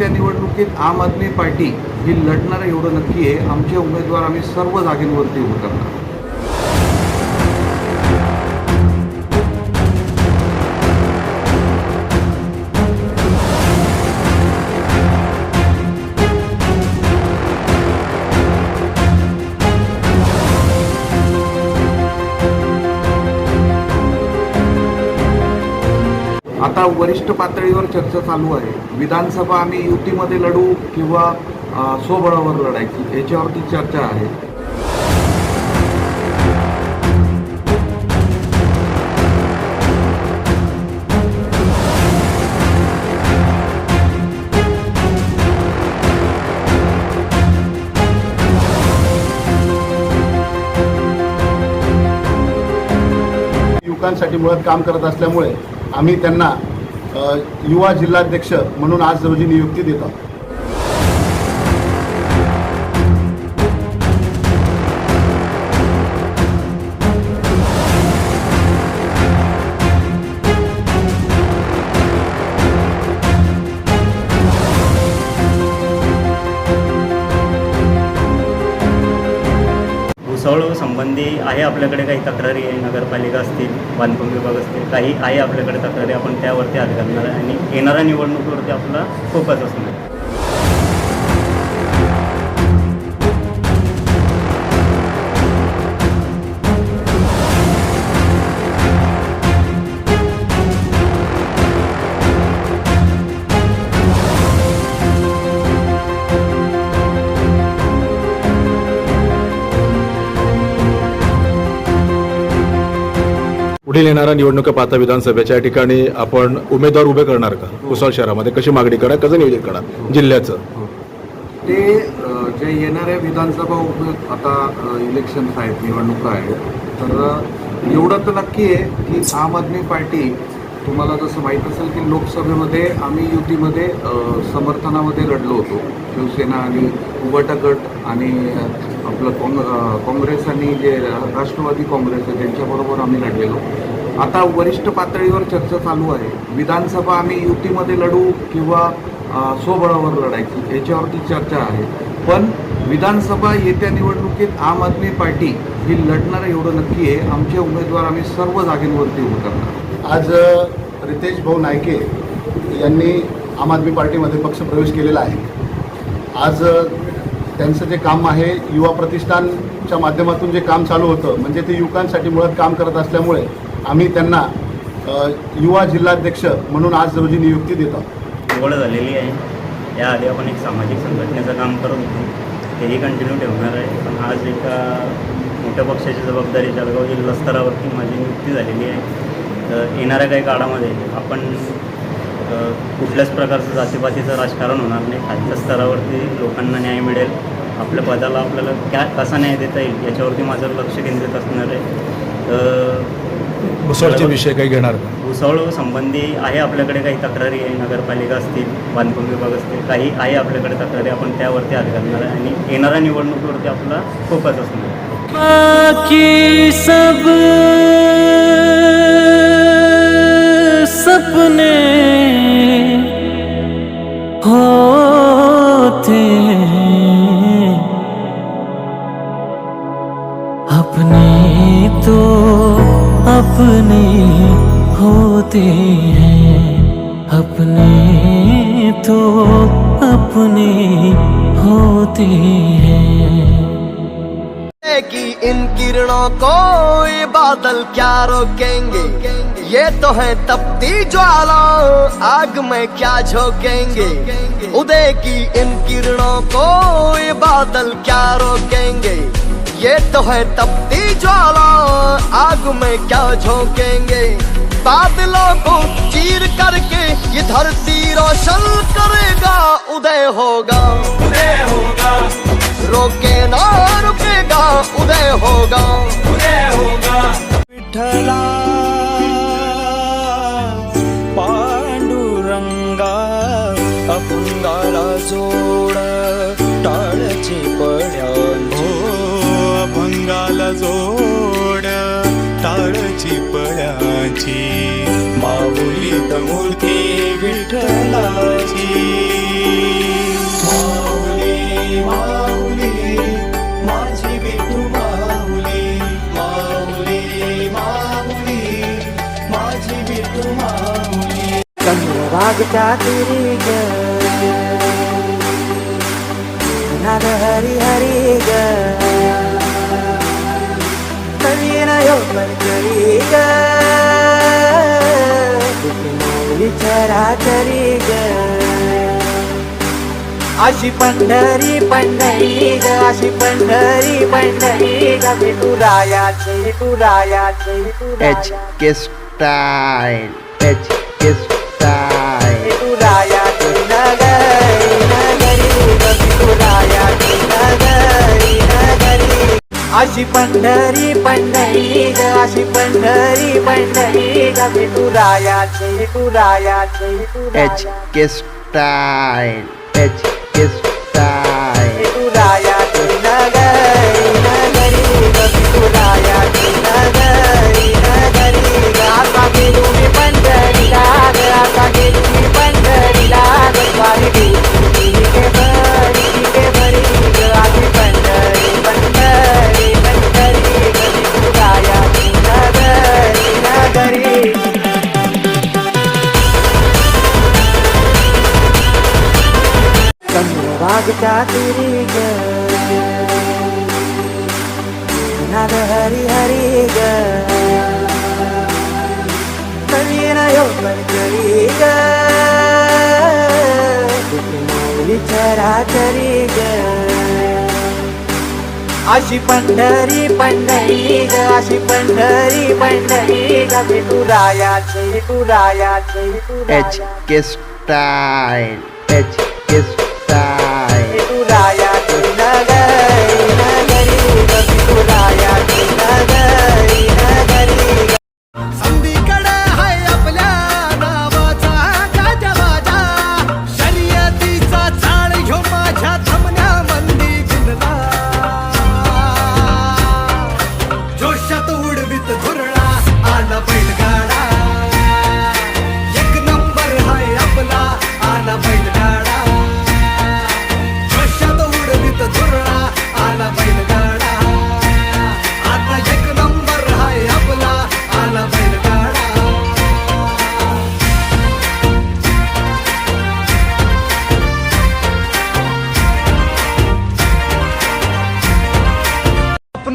येत्या निवडणुकीत आम आदमी पार्टी ही लढणार एवढं नक्की आहे. आमचे उमेदवार आम्ही सर्व जागेंवरती उतरणार आता वरिष्ठ पातळीवर चर्चा चालू आहे. विधानसभा आम्ही युतीमध्ये लढू किंवा स्वबळावर लढायची याच्यावरती चर्चा आहे. युवकांसाठी मुळात काम करत असल्यामुळे आम्ही त्यांना युवा जिल्हाध्यक्ष म्हणून आज रोजी नियुक्ती देत आहोत. भुसावळ संबंधी आहे आपल्याकडे काही तक्रारी? आहे नगरपालिका असतील बांधकाम विभाग असतील काही आहे आपल्याकडे तक्रारी? आपण त्यावरती हात घालणार आहे आणि येणाऱ्या निवडणुकीवरती आपला फोकस असणार पुढील येणाऱ्या निवडणुका पाहता विधानसभेच्या या ठिकाणी आपण उमेदवार उभे करणार का? कुसाळ शहरामध्ये कशी मागणी करा कसं नियोजन करा? जिल्ह्याचं. ते जे येणाऱ्या विधानसभा उप- आता इलेक्शन्स आहेत निवडणुका आहेत तर एवढं तर नक्की आहे की आम आदमी पार्टी तुम्हाला जसं माहीत असेल की लोकसभेमध्ये आम्ही युतीमध्ये समर्थनामध्ये लढलो होतो. शिवसेना आणि उबाटा गट आणि आपलं काँग काँग्रेस आणि जे राष्ट्रवादी काँग्रेस आहे त्यांच्याबरोबर आम्ही लढलेलो. आता वरिष्ठ पातळीवर चर्चा चालू आहे. विधानसभा आम्ही युतीमध्ये लढू किंवा स्वबळावर लढायची याच्यावरती चर्चा आहे. पण विधानसभा येत्या निवडणुकीत आम आदमी पार्टी ही लढणार एवढं नक्की आहे. आमचे उमेदवार आम्ही सर्व जागेंवरती उतरणार आज रितेश भाऊ नायके यांनी आम आदमी पार्टीमध्ये पक्षप्रवेश केलेला आहे. आज त्यांचं जे काम आहे युवा प्रतिष्ठानच्या माध्यमातून जे काम चालू होतं म्हणजे ते युवकांसाठी मुळात काम करत असल्यामुळे आम्ही त्यांना युवा जिल्हाध्यक्ष म्हणून आज रोजी नियुक्ती देतो. निवड झालेली आहे. याआधी आपण एक सामाजिक संघटनेचं काम करत होतो. तेही कंटिन्यू ठेवणार आहे. पण आज एका मोठ्या पक्षाची जबाबदारी जळगाव जिल्हा स्तरावरती माझी नियुक्ती झालेली आहे. तर येणाऱ्या काही काळामध्ये आपण कुठल्याच प्रकारचं जातीपातीचं राजकारण होणार नाही. खालच्या स्तरावरती लोकांना न्याय मिळेल. आपल्या पदाला आपल्याला क्या कसा न्याय देता येईल याच्यावरती माझं लक्ष केंद्रित असणार आहे. तर कुसाळचे विषय काही घेणार का भुसावळ संबंधी आहे आपल्याकडे काही तक्रारी आहे नगरपालिका असतील बांधकाम विभाग असतील काही आहे आपल्याकडे तक्रारी आपण त्यावरती हात घालणार आहे. आणि येणाऱ्या निवडणुकीवरती आपला फोकस असणार होते हैं अपने तो अपने होते हैं। कि इन किरणों को ये बादल क्या रोकेंगे? ये तो है तपती ज्वाला आग में क्या झोंकेंगे? उदय की इन किरणों को ये बादल क्या रोकेंगे? ये तो है तपती ज्वाला। आग में क्या झोंकेंगे? बादलों को चीर करके ये धरती रोशन करेगा। उदय होगा। उदय होगा। रोके ना रुकेगा। उदय होगा। उदय होगा। विठ्ठला टाळची पळाची मूर्ती विठ्ठलाची. माऊली माऊली माऊली माऊली माऊली माऊली. हरी हरी ग नवीन योगन करी ग विचारा करी ग अशी पंढरी पंढरी ग अशी पंढरी पंढरी ग विठुरायाची विठुरायाची H K style H K style विठुरायाची नगरी नगरी विठुरायाची नगरी नगरी. अशी Pandhari Pandhari H K style H K style. चंद्रभागच्या तेरी गनाद हरी हरी ग नवीन योगन करी ग विचारा करी ग अशी पंढरी पंढरी ग अशी पंढरी पंढरी ग विठुरायाची विठुरायाची H K style H K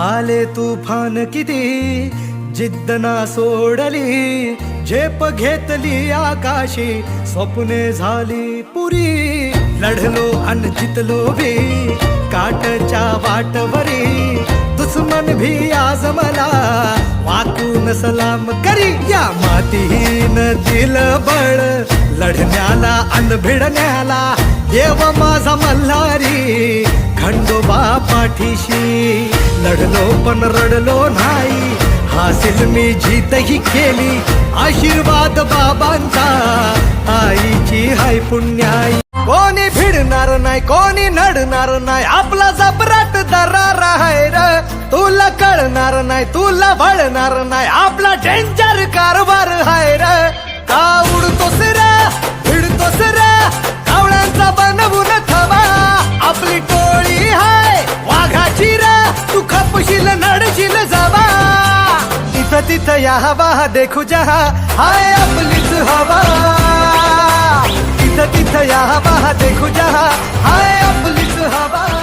आले तुफान किती? जिद्द ना सोडली झेप घेतली आकाशी स्वप्ने झाली पुरी. लढलो अन जितलो भी काटच्या वाटवरी. दुश्मन भी आज मला सलाम करी या मातीहीन दिल बळ. लढण्याला अन भिडण्याला देव माझा मल्हारी. खंडोबा पाठीशी लढलो पण रडलो नाही. हासिल मी जीतही केली आशीर्वाद बाबांचा. आईची हाय पुण्याई कोणी भिडणार नाही कोणी नडणार नाही आपला जबराट दरार आहे र. तुला कळणार नाही तुला वळणार नाही आपला डेंजर कारभार आहे र. का उडतोस रे भिडतोस रे कावळ्यांचा बनवून थवा आपली टोळी हाय वाघाची र तू खपशील नडशील जावा. इथं तिथं या हवा देखू जहा हाय आपलीच हवा. तिथं तिथं या हवा देखू जा हाय आपलीच हवा.